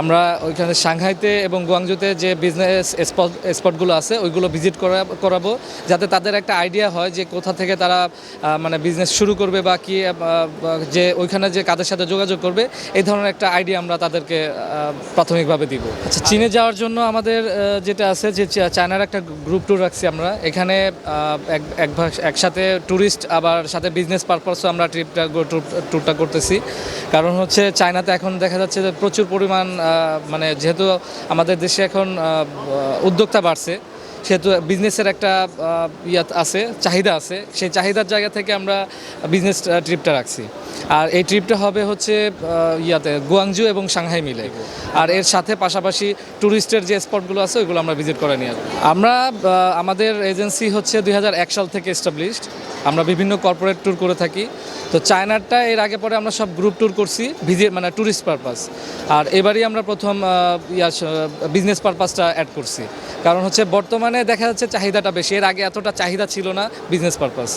আমরা ওইখানে সাংহাইতে এবং গুয়াংজুতে যে বিজনেস স্পট স্পটগুলো আছে ওইগুলো ভিজিট করা করাবো যাতে তাদের একটা আইডিয়া হয় যে কোথা থেকে তারা মানে বিজনেস শুরু করবে বা কি যে ওইখানে যে কাদের সাথে যোগাযোগ করবে এই ধরনের একটা আইডিয়া আমরা তাদেরকে প্রাথমিকভাবে দিব। আচ্ছা চীনে যাওয়ার জন্য আমাদের যেটা আছে যে চায়নার একটা গ্রুপ ট্যুর রাখছি আমরা। এখানে এক একসাথে ট্যুরিস্ট আবার সাথে বিজনেস পারপাসও আমরা ট্রিপটা ট্যুরটা করতেছি। কারণ হচ্ছে চায়নাতে এখন দেখা যাচ্ছে যে প্রচুর পরিমাণ মানে যেহেতু আমাদের দেশে এখন উদ্যোক্তা বাড়ছে সেহেতু বিজনেসের একটা আহ, ইয়া আছে চাহিদা আছে সেই চাহিদার জায়গা থেকে আমরা বিজনেস ট্রিপটা রাখছি। আর এই ট্রিপটা হবে হচ্ছে ইয়াতে গুয়াংজু এবং সাংহাই মিলে। আর এর সাথে পাশাপাশি ট্যুরিস্টের যে স্পটগুলো আছে ওইগুলো আমরা ভিজিট করে নিয়ে আমরা আমাদের এজেন্সি হচ্ছে দুই হাজার এক সাল থেকে এস্টাবলিশড আমরা বিভিন্ন কর্পোরেট ট্যুর করে থাকি। তো চায়নারটা এর আগে পরে আমরা সব গ্রুপ ট্যুর করছি ভিজিট মানে ট্যুরিস্ট পারপাস আর এবারই আমরা প্রথম বিজনেস পারপাসটা অ্যাড করছি। কারণ হচ্ছে বর্তমানে দেখা যাচ্ছে চাহিদাটা বেশি, এর আগে এতটা চাহিদা ছিল না বিজনেস পারপাস